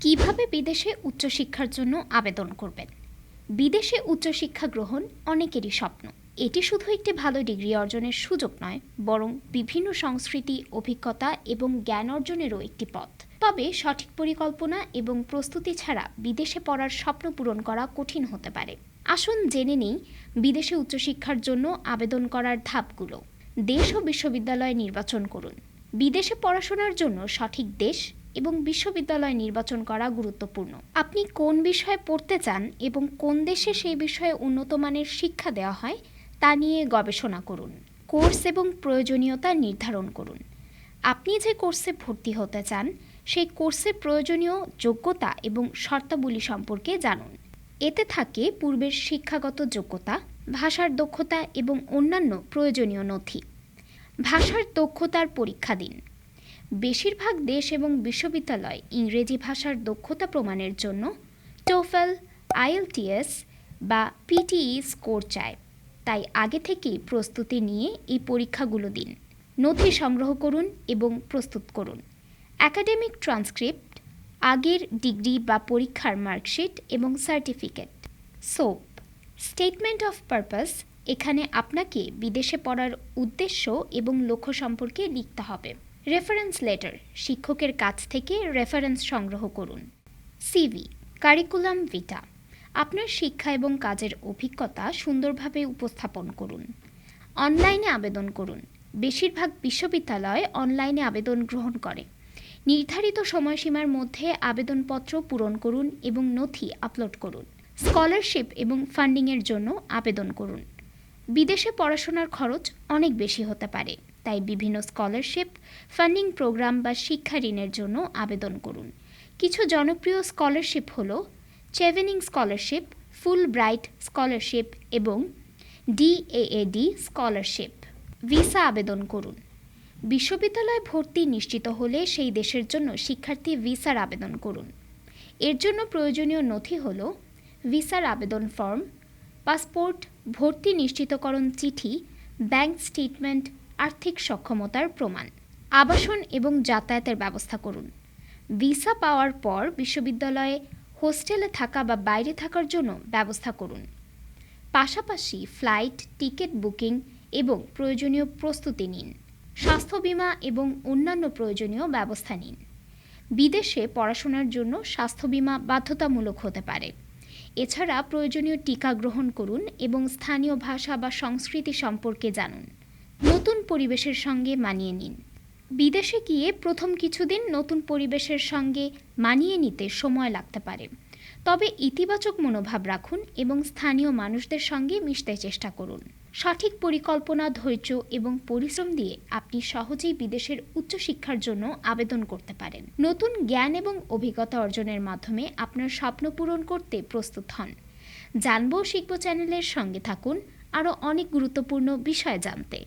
কীভাবে বিদেশে উচ্চশিক্ষার জন্য আবেদন করবেন? বিদেশে উচ্চশিক্ষা গ্রহণ অনেকেরই স্বপ্ন। এটি শুধু একটি ভালো ডিগ্রি অর্জনের সুযোগ নয়, বরং বিভিন্ন সংস্কৃতি, অভিজ্ঞতা এবং জ্ঞান অর্জনেরও একটি পথ। তবে সঠিক পরিকল্পনা এবং প্রস্তুতি ছাড়া বিদেশে পড়ার স্বপ্ন পূরণ করা কঠিন হতে পারে। আসুন জেনে নেই বিদেশে উচ্চশিক্ষার জন্য আবেদন করার ধাপগুলো। দেশ ও বিশ্ববিদ্যালয় নির্বাচন করুন। বিদেশে পড়াশোনার জন্য সঠিক দেশ এবং বিশ্ববিদ্যালয় নির্বাচন করা গুরুত্বপূর্ণ। আপনি কোন বিষয়ে পড়তে চান এবং কোন দেশে সেই বিষয়ে উন্নত মানের শিক্ষা দেওয়া হয়, তা নিয়ে গবেষণা করুন। কোর্স এবং প্রয়োজনীয়তা নির্ধারণ করুন। আপনি যে কোর্সে ভর্তি হতে চান, সেই কোর্সে প্রয়োজনীয় যোগ্যতা এবং শর্তাবলী সম্পর্কে জানুন। এতে থাকে পূর্বের শিক্ষাগত যোগ্যতা, ভাষার দক্ষতা এবং অন্যান্য প্রয়োজনীয় নথি। ভাষার দক্ষতার পরীক্ষা দিন। বেশিরভাগ দেশ এবং বিশ্ববিদ্যালয় ইংরেজি ভাষার দক্ষতা প্রমাণের জন্য টোফেল আইএলটিএস বা পিটিই স্কোর চায়। তাই আগে থেকেই প্রস্তুতি নিয়ে এই পরীক্ষাগুলো দিন। নথি সংগ্রহ করুন এবং প্রস্তুত করুন। একাডেমিক ট্রান্সক্রিপ্ট আগের ডিগ্রি বা পরীক্ষার মার্কশিট এবং certificate SOP statement of purpose এখানে আপনাকে বিদেশে পড়ার উদ্দেশ্য এবং লক্ষ্য সম্পর্কে লিখতে হবে। রেফারেন্স লেটার শিক্ষকের কাছ থেকে রেফারেন্স সংগ্রহ করুন। সিভি কারিকুলাম ভিটা আপনার শিক্ষা এবং কাজের অভিজ্ঞতা সুন্দরভাবে উপস্থাপন করুন। অনলাইনে আবেদন করুন। বেশিরভাগ বিশ্ববিদ্যালয় অনলাইনে আবেদন গ্রহণ করে। নির্ধারিত সময়সীমার মধ্যে আবেদনপত্র পূরণ করুন এবং নথি আপলোড করুন। স্কলারশিপ এবং ফান্ডিংয়ের জন্য আবেদন করুন। বিদেশে পড়াশোনার খরচ অনেক বেশি হতে পারে, তাই বিভিন্ন স্কলারশিপ, ফান্ডিং প্রোগ্রাম বা শিক্ষা ঋণের জন্য আবেদন করুন। কিছু জনপ্রিয় স্কলারশিপ হল Chevening scholarship Fulbright scholarship এবং ডিএএডি স্কলারশিপ। ভিসা আবেদন করুন। বিশ্ববিদ্যালয়ে ভর্তি নিশ্চিত হলে সেই দেশের জন্য শিক্ষার্থী ভিসার আবেদন করুন। এর জন্য প্রয়োজনীয় নথি হল ভিসার আবেদন ফর্ম, পাসপোর্ট ভর্তি নিশ্চিতকরণ চিঠি, ব্যাংক স্টেটমেন্ট, আর্থিক সক্ষমতার প্রমাণ, আবাসন এবং যাতায়াতের ব্যবস্থা করুন। ভিসা পাওয়ার পর বিশ্ববিদ্যালয়ে হোস্টেলে থাকা বা বাইরে থাকার জন্য ব্যবস্থা করুন। পাশাপাশি ফ্লাইট, টিকিট বুকিং এবং প্রয়োজনীয় প্রস্তুতি নিন। স্বাস্থ্য বীমা এবং অন্যান্য প্রয়োজনীয় ব্যবস্থা নিন। বিদেশে পড়াশোনার জন্য স্বাস্থ্য বীমা বাধ্যতামূলক হতে পারে। এছাড়া প্রয়োজনীয় টিকা গ্রহণ করুন এবং স্থানীয় ভাষা বা সংস্কৃতি সম্পর্কে জানুন। নতুন পরিবেশের সঙ্গে মানিয়ে নিন। বিদেশে গিয়ে প্রথম কিছুদিন নতুন পরিবেশের সঙ্গে মানিয়ে নিতে সময় লাগতে পারে। তবে ইতিবাচক মনোভাব রাখুন এবং স্থানীয় মানুষদের সঙ্গে মিশতে চেষ্টা করুন। সঠিক পরিকল্পনা, ধৈর্য এবং পরিশ্রম দিয়ে আপনি সহজেই বিদেশের উচ্চশিক্ষার জন্য আবেদন করতে পারেন। নতুন জ্ঞান এবং অভিজ্ঞতা অর্জনের মাধ্যমে আপনার স্বপ্ন পূরণ করতে প্রস্তুত হন। জানব শিখব চ্যানেলের সঙ্গে থাকুন। আরও অনেক গুরুত্বপূর্ণ বিষয় জানতে।